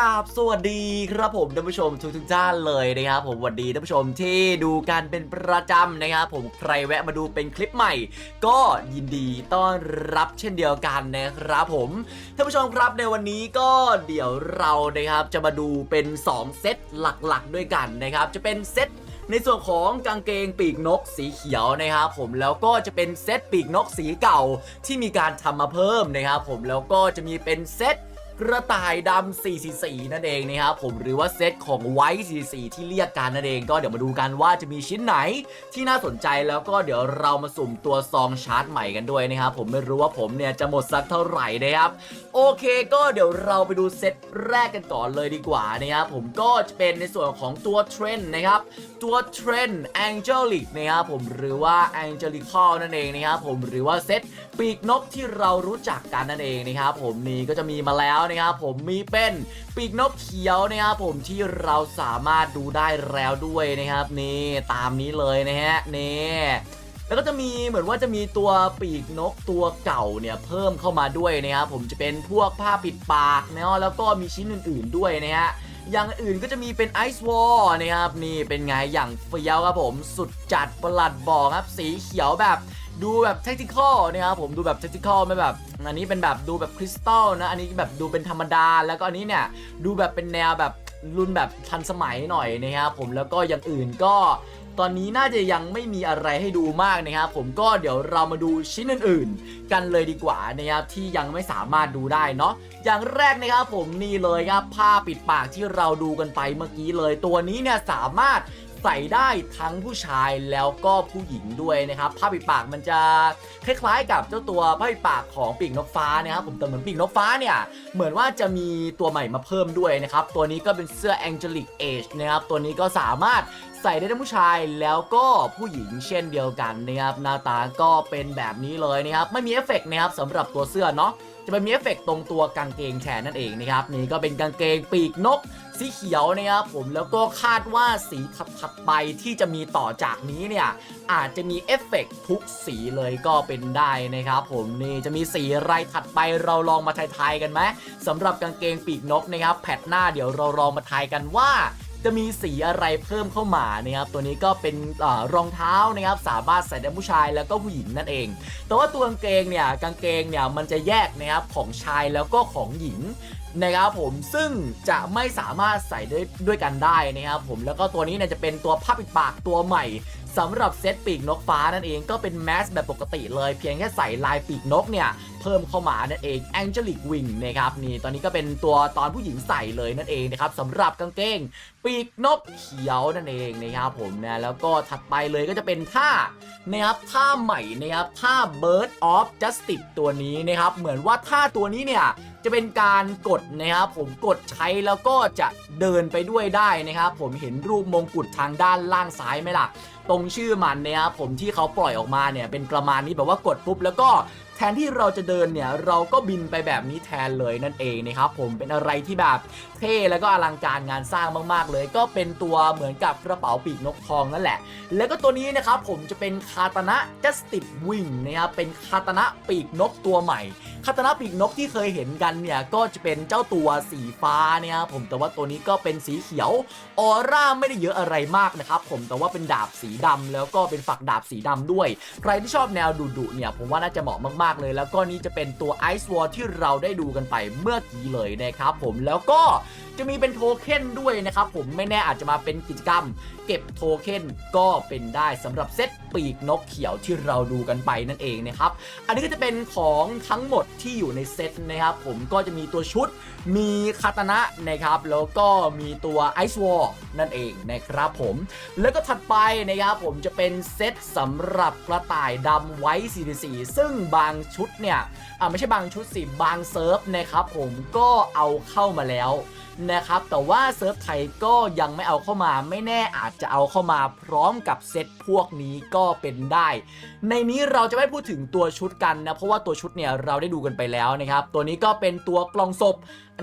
ราบสวัสดีครับผมท่านผู้ชมทุกทุกท่านเลยนะครับผมสวัสดีท่านผู้ชมที่ดูกันเป็นประจำนะครับผมใครแวะมาดูเป็นคลิปใหม่ ก็ยินดีต้อนรับเช่นเดียวกันนะครับผมท่านผู้ชมครับในวันนี้ก็เดี๋ยวเรานะครับจะมาดูเป็น 2 เซตหลักๆ ด้วยกันนะครับจะเป็นเซตในส่วนของกางเกงปีกนกสีเขียวนะครับผมแล้วก็จะเป็นเซตปีกนกสีเก่าที่มีการทำมาเพิ่มนะครับผมแล้วก็จะมีเป็นเซต กระต่ายดำ44 นั่นเองนะครับผมหรือว่าเซตของไวท์44 ที่เรียกกันนั่นเองก็เดี๋ยวมาดูกันว่าจะมีชิ้นไหนที่น่าสนใจแล้วก็เดี๋ยวเรามาสุ่มตัวซองชาร์จใหม่กันด้วยนะครับผมไม่รู้ว่าผมเนี่ยจะหมดสักเท่าไหร่นะครับโอเคก็เดี๋ยวเราไปดูเซตแรกกันก่อนเลยดีกว่านะครับผมก็จะเป็นในส่วนของตัวเทรนด์นะครับตัวเทรนด์ Angelic นะครับผมหรือว่า Angelical นั่นเองนะครับผมหรือว่าเซตปีกนกที่เรารู้จักกันนั่นเองนะครับผมนี่ก็จะมีมาแล้วนะครับผมมีเป็นปีกนกเขียวนะครับผมที่เราสามารถดูได้แล้วด้วยนะครับนี่ตามนี้เลยนะฮะนี่แล้วก็จะมีเหมือนว่าจะมีตัวปีกนกตัวเก่าเนี่ยเพิ่มเข้ามาด้วยนะครับผมจะเป็นพวกผ้าปิดปากเนาะแล้วก็มีชิ้นอื่น ๆด้วยนะฮะอย่างอื่นก็จะมีเป็นไอซ์วอลนะครับนี่เป็นไงอย่างเฟี้ยวครับผมสุดจัดประหลัดบอกครับสีเขียวแบบ ดูแบบเทคนิคอลนะครับผมดูแบบเทคนิคอลไม่แบบ อันนี้เป็นแบบดูแบบคริสตัลนะ อันนี้แบบดูเป็นธรรมดา แล้วก็อันนี้เนี่ยดูแบบเป็นแนวแบบรุ่นแบบทันสมัยหน่อยนะครับผมแล้วก็อย่างอื่นก็ตอนนี้น่าจะยังไม่มีอะไรให้ดูมากนะครับผมก็เดี๋ยวเรามาดูชิ้นอื่นๆ กันเลยดีกว่านะครับที่ยังไม่สามารถดูได้เนาะอย่างแรกนะครับผมนี่เลยครับผ้าปิดปากที่เราดูกันไปเมื่อกี้เลย ตัวนี้เนี่ยสามารถ ใส่ได้ทั้งผู้ชายแล้วก็ผู้หญิงด้วยนะครับผ้าปิดปากมันจะคล้ายๆ กับเจ้าตัวผ้าปิดปากของปีกนกฟ้านะครับผมแต่เหมือนปีกนกฟ้าเนี่ยเหมือนว่าจะมีตัวใหม่มาเพิ่มด้วยนะครับตัวนี้ก็เป็นเสื้อ Angelic Age นะครับตัวนี้ก็สามารถใส่ได้ทั้งผู้ชายแล้วก็ผู้หญิงเช่นเดียวกันนะครับหน้าตาก็เป็นแบบนี้เลยนะครับไม่มีเอฟเฟกต์นะครับสำหรับตัวเสื้อเนาะ จะเป็นมีเอฟเฟกต์ตรงตัวกางเกงแทนนั่นเองนะครับนี่ก็เป็นกางเกงปีกนกสีเขียวนะครับผมแล้วก็คาดว่าสีถัดไปที่จะมีต่อจากนี้เนี่ยอาจจะมีเอฟเฟกต์ทุกสีเลยก็เป็นได้นะครับผมนี่จะมีสีอะไรถัดไปเราลองมาทายๆกันไหมสำหรับกางเกงปีกนกนะครับแพทหน้าเดี๋ยวเราลองมาทายกันว่า จะมีสีอะไรเพิ่มเข้ามานะครับตัวนี้ก็เป็นออรองเท้านะครับสามารถใส่ได้ผู้ชายแล้วก็ผู้หญิงนั่นเอง แต่ว่าตัวกางเกงเนี่ยกางเกงเนี่ยมันจะแยกนะครับของชายแล้วก็ของหญิงนะครับผมซึ่งจะไม่สามารถใส่ด้วยด้วยกันได้นะครับผมแล้วก็ตัวนี้เนี่ยจะเป็นตัวผ้าปิดปากตัวใหม่สำหรับเซตปีกนกฟ้านั่นเองก็เป็นแมสแบบปกติเลยเพียงแค่ใส่ลายปีกนกเนี่ย เพิ่มเข้ามานั่นเอง Angelic Wing นะครับนี่ตอนนี้ก็เป็นตัวตอนผู้หญิงใส่เลยนั่นเองนะครับสำหรับกางเกง ปีกนกเขียวนั่นเองนะครับผมนะแล้วก็ถัดไปเลยก็จะเป็นท่านะครับท่าใหม่นะครับท่า Bird of Justice ตัวนี้นะครับเหมือนว่าท่าตัวนี้เนี่ยจะเป็นการกดนะครับผมกดใช้แล้วก็จะเดินไปด้วยได้นะครับผมเห็นรูปมงกุฎทางด้านล่างซ้ายไหมล่ะ ตรงชื่อมันนะครับผมที่เขาปล่อยออกมาเนี่ยเป็นประมาณนี้แบบว่ากดปุ๊บแล้วก็ แทนที่เราจะเดินเนี่ยเราก็บินไปแบบนี้แทนเลยนั่นเองนะครับผมเป็นอะไรที่แบบเท่แล้วก็อลังการงานสร้างมาก ๆ เลย ก็เป็นตัวเหมือนกับกระเป๋าปีกนกทองนั่นแหละ แล้วก็ตัวนี้นะครับผมจะเป็นคาตานะ Justice Wing นะครับเป็นคาตานะปีกนกตัวใหม่ คาตานะปีกนกที่เคยเห็นกันเนี่ยก็จะเป็นเจ้าตัวสีฟ้าเนี่ยผมแต่ว่าตัวนี้ก็เป็นสีเขียวออร่าไม่ได้เยอะอะไรมากนะครับผมแต่ว่าเป็นดาบสีดำแล้วก็เป็นฝักดาบสีดำด้วย ใครที่ชอบแนวดุๆเนี่ยผมว่าน่าจะเหมาะมากๆเลย แล้วก็นี่จะเป็นตัวไอซ์วอลที่เราได้ดูกันไปเมื่อกี้เลยนะครับผมแล้วก็จะมีเป็นโทเค็นด้วยนะครับผมไม่แน่อาจจะมาเป็นกิจกรรม เก็บโทเค็นก็เป็นได้สำหรับเซตปีกนกเขียวที่เราดูกันไปนั่นเองนะครับอันนี้ก็จะเป็นของทั้งหมดที่อยู่ในเซตนะครับผมก็จะมีตัวชุด มีคาตานะนะครับแล้วก็มีตัวไอซ์วอลนั่นเองนะครับผมแล้วก็ถัดไปนะครับผมจะเป็นเซตสำหรับกระต่ายดำไว้44ซึ่งบางชุดเนี่ยอ่าไม่ใช่บางชุดสิบางเซิร์ฟนะครับผมก็เอาเข้ามาแล้ว นะครับ แต่ว่าเซิร์ฟไทยก็ยังไม่เอาเข้ามาไม่แน่อาจจะเอาเข้ามาพร้อมกับเซตพวกนี้ก็เป็นได้ ในนี้เราจะไม่พูดถึงตัวชุดกันนะเพราะว่าตัวชุดเนี่ยเราได้ดูกันไปแล้วนะครับ ตัวนี้ก็เป็นตัวกล่องศพ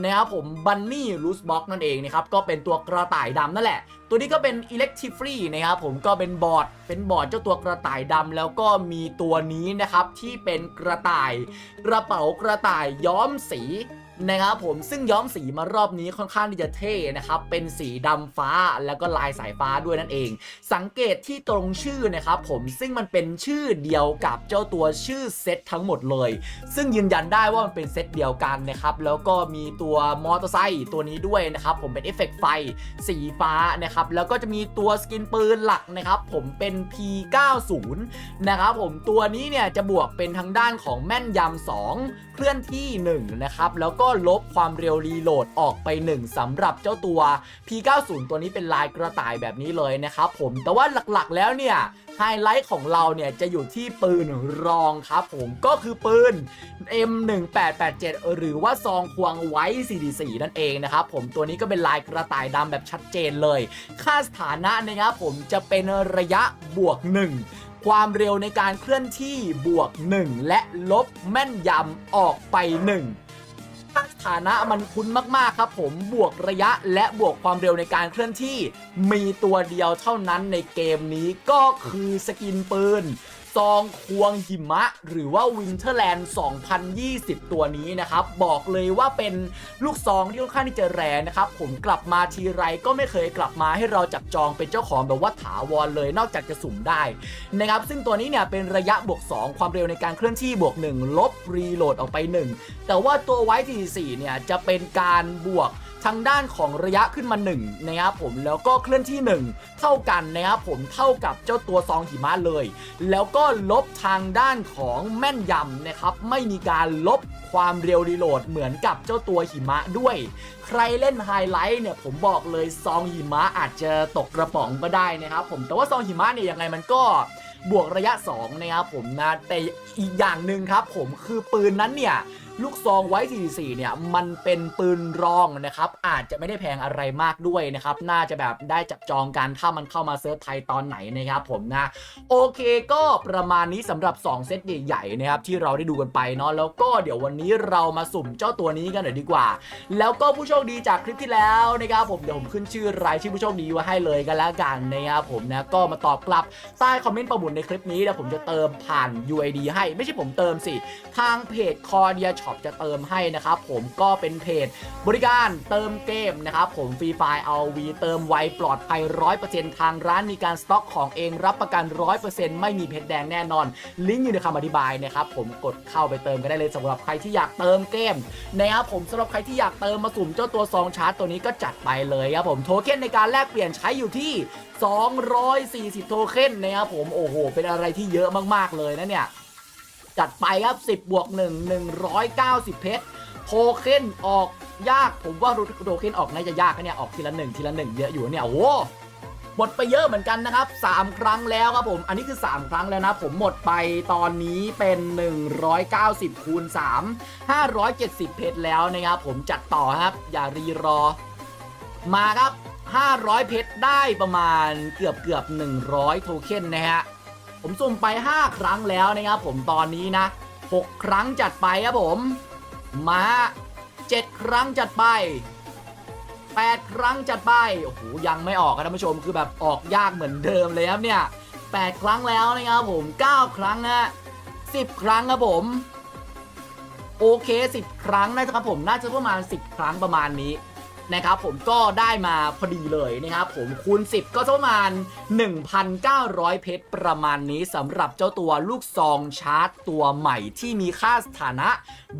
นะครับผมบันนี่ลูสบ็อกนั่นเองนะครับก็เป็นตัวกระต่ายดำนั่นแหละ ตัวนี้ก็เป็น Electrifree นะครับผมก็เป็นบอร์ดเป็นบอร์ดเจ้าตัวกระต่ายดำแล้วก็มีตัวนี้นะครับที่เป็นกระต่าย กระเป๋ากระต่ายย้อมสี นะครับผมซึ่งย้อมสีมารอบนี้ค่อนข้างที่จะเท่นะครับเป็นสีดำฟ้าแล้วก็ลายสายฟ้าด้วยนั่นเอง สังเกตที่ตรงชื่อนะครับผมซึ่งมันเป็นชื่อเดียวกับเจ้าตัวชื่อเซตทั้งหมดเลย ซึ่งยืนยันได้ว่ามันเป็นเซตเดียวกันนะครับแล้วก็มีตัวมอเตอร์ไซค์ตัวนี้ด้วยนะครับผมเป็นเอฟเฟกต์ไฟสีฟ้านะครับแล้วก็จะมีตัวสกินปืนหลักนะครับผมเป็น P90 นะครับผมตัวนี้เนี่ยจะบวกเป็นทางด้านของแม่นยำ2เคลื่อนที่1นะครับแล้วก็็ลบความเร็วรีโหลดออกไป 1สำหรับเจ้าตัว P90 ตัวนี้เป็นลายกระต่ายแบบนี้เลยนะครับผมแต่ว่าหลักๆแล้วเนี่ยไฮไลท์ของเราเนี่ยจะอยู่ที่ปืนรองครับผมก็คือปืน M1887 หรือว่าซองควงไว้ 44 นั่นเองนะครับผมตัวนี้ก็เป็นลายกระต่ายดำแบบชัดเจนเลย ค่าสถานะนะครับผมจะเป็นระยะบวก 1ความเร็วในการเคลื่อนที่บวก 1 และลบแม่นยำออกไป1ค่านะมันคุ้นมากๆครับผมบวกระยะและบวกความเร็วในการเคลื่อนที่ มีตัวเดียวเท่านั้นในเกมนี้ก็คือสกินปืนซองควงหิมะ หรือว่า Winterland 2020 ตัวนี้นะครับ บอกเลยว่าเป็นลูกซองที่ค่อนข้างที่จะแรงนะครับ ผมกลับมาทีไรก็ไม่เคยกลับมาให้เราจับจองเป็นเจ้าของแบบว่าถาวรเลยนอกจากจะสุ่มได้นะครับ ซึ่งตัวนี้เนี่ยเป็นระยะบวก 2 ความเร็วในการเคลื่อนที่บวก 1 ลบรีโหลดออกไป 1 แต่ว่าตัวไว้44เนี่ยจะเป็นการบวกทางด้านของระยะขึ้นมา1นะครับผมแล้วก็เคลื่อนที่ 1 เท่ากันนะครับผมเท่ากับเจ้าตัวซองหิมะเลย แล้วก็ลบทางด้านของแม่นยำนะครับไม่มีการลบความเร็วรีโหลดเหมือนกับเจ้าตัวหิมะด้วย ใครเล่นไฮไลท์เนี่ยผมบอกเลยซองหิมะอาจจะตกกระป๋องก็ได้นะครับผมแต่ว่าซองหิมะเนี่ยยังไงมันก็บวกระยะ2นะครับผมนะแต่อีกอย่างหนึ่งครับผมคือปืนนั้นเนี่ย ลูกซองไว้44เนี่ยมันเป็นปืนรองนะครับอาจจะไม่ได้แพงอะไรมากด้วยนะครับน่าจะแบบได้จับจองกันถ้ามันเข้ามาเซิร์ฟไทยตอนไหนนะครับผมนะโอเคก็ประมาณนี้สำหรับ 2 เซตใหญ่ๆนะครับที่เราได้ดูกันไปเนาะแล้วก็เดี๋ยววันนี้เรามาสุ่มเจ้าตัวนี้กันหน่อยดีกว่า แล้วก็ผู้โชคดีจากคลิปที่แล้วนะครับผมเดี๋ยวผมขึ้นชื่อรายชื่อผู้โชคดีไว้ให้เลยกันแล้วกันนะครับผมนะก็มาตอบกลับใต้คอมเมนต์ประบุในคลิปนี้แล้วผมจะเติมผ่าน UID ให้ไม่ใช่ผมเติมสิ ทางเพจคอเดียชอปจะเติมให้นะครับผมก็เป็นเพจบริการเติมเกมนะครับผมฟรีไฟล์เอาวีเติมไวปลอดภัย100%ทางร้านมีการสต็อกของเองรับประกัน 100%ไม่มีเพชรแดงแน่นอน ลิงก์อยู่ในคำอธิบายนะครับผมกดเข้าไปเติมกันได้เลยสำหรับใครที่อยากเติมเกมนะครับผมสำหรับใครที่อยากเติมมาสุ่มเจ้าตัวซองชาร์จตัวนี้ก็จัดไปเลยครับผมโทเค็นในการแลกเปลี่ยนใช้อยู่ที่ 240 โทเค็นนะครับผมโอ้โห เป็นอะไรที่เยอะมากๆเลยนะเนี่ย จัดไปครับ 10 บวก 1 190 เพชรโทเค็นออกยากผมว่าโทเค็นออกน่าจะยากนะเนี่ยออกทีละหนึ่งทีละหนึ่งเยอะอยู่เนี่ยโอ้โหหมดไปเยอะเหมือนกันนะครับ 3 ครั้งแล้วครับผม อันนี้คือ 3 ครั้งแล้วนะ ผมหมดไปตอนนี้เป็น 190คูณ3 570 เพชรแล้วนะครับผมจัดต่อครับ อย่ารีรอ มาครับ 500 เพชรได้ประมาณเกือบเกือบ100 โทเค็นนะฮะ ผมสุ่มไป 5 ครั้งแล้วนะครับผมตอนนี้นะ 6 ครั้งจัดไปครับผม มา 7 ครั้งจัดไป 8 ครั้งจัดไป โอ้โห ยังไม่ออกครับท่านผู้ชมคือแบบออกยากเหมือนเดิมเลยครับเนี่ย 8 ครั้งแล้วนะครับผม 9 ครั้งฮะ10 ครั้งครับผม โอเค 10 ครั้งนะครับผมน่าจะประมาณ 10 ครั้งประมาณนี้ นะครับผมก็ได้มาพอดีเลยนะครับผมคูณ 10 ก็ประมาณ 1,900 เพชรประมาณนี้สำหรับเจ้าตัวลูกซองชาร์จตัวใหม่ที่มีค่าสถานะ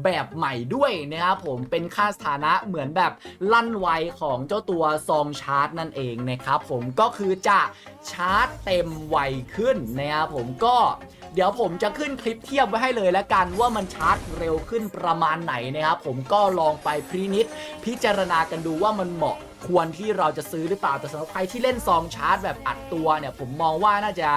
แบบใหม่ด้วยนะครับผมเป็นค่าสถานะเหมือนแบบลั่นไวของเจ้าตัวซองชาร์จนั่นเองนะครับผมก็คือจะชาร์จเต็มไวขึ้นนะครับผมก็ เดี๋ยวผมจะขึ้นคลิปเทียบไว้ให้เลยแล้วกันว่ามันชาร์จเร็วขึ้นประมาณไหนนะครับผมก็ลองไปพินิจพิจารณากันดูว่ามันเหมาะ ควรที่เราจะซื้อหรือเปล่าแต่สำหรับใครที่เล่นซองชาร์จแบบอัดตัวเนี่ยผมมองว่าน่าจะ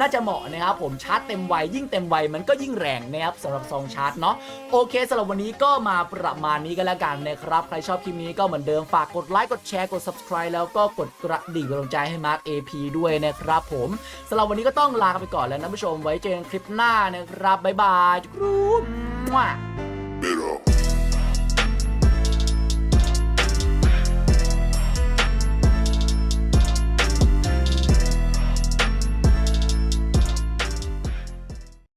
น่าจะเหมาะนะครับผมชาร์จเต็มไวยิ่งเต็มไวมันก็ยิ่งแรงนะครับสำหรับซองชาร์จเนาะโอเคสำหรับวันนี้ก็มาประมาณนี้กันแล้วกันนะครับ ใครชอบคลิปนี้ก็เหมือนเดิมฝากกดไลค์กดแชร์กด subscribe แล้วก็กดกระดิ่งกำลังใจให้มาร์ค AP ด้วยนะครับผมสำหรับวันนี้ก็ต้องลาไปก่อนแล้วนะผู้ชมไว้เจอกันคลิปหน้านะครับบ๊ายบายจุ๊บ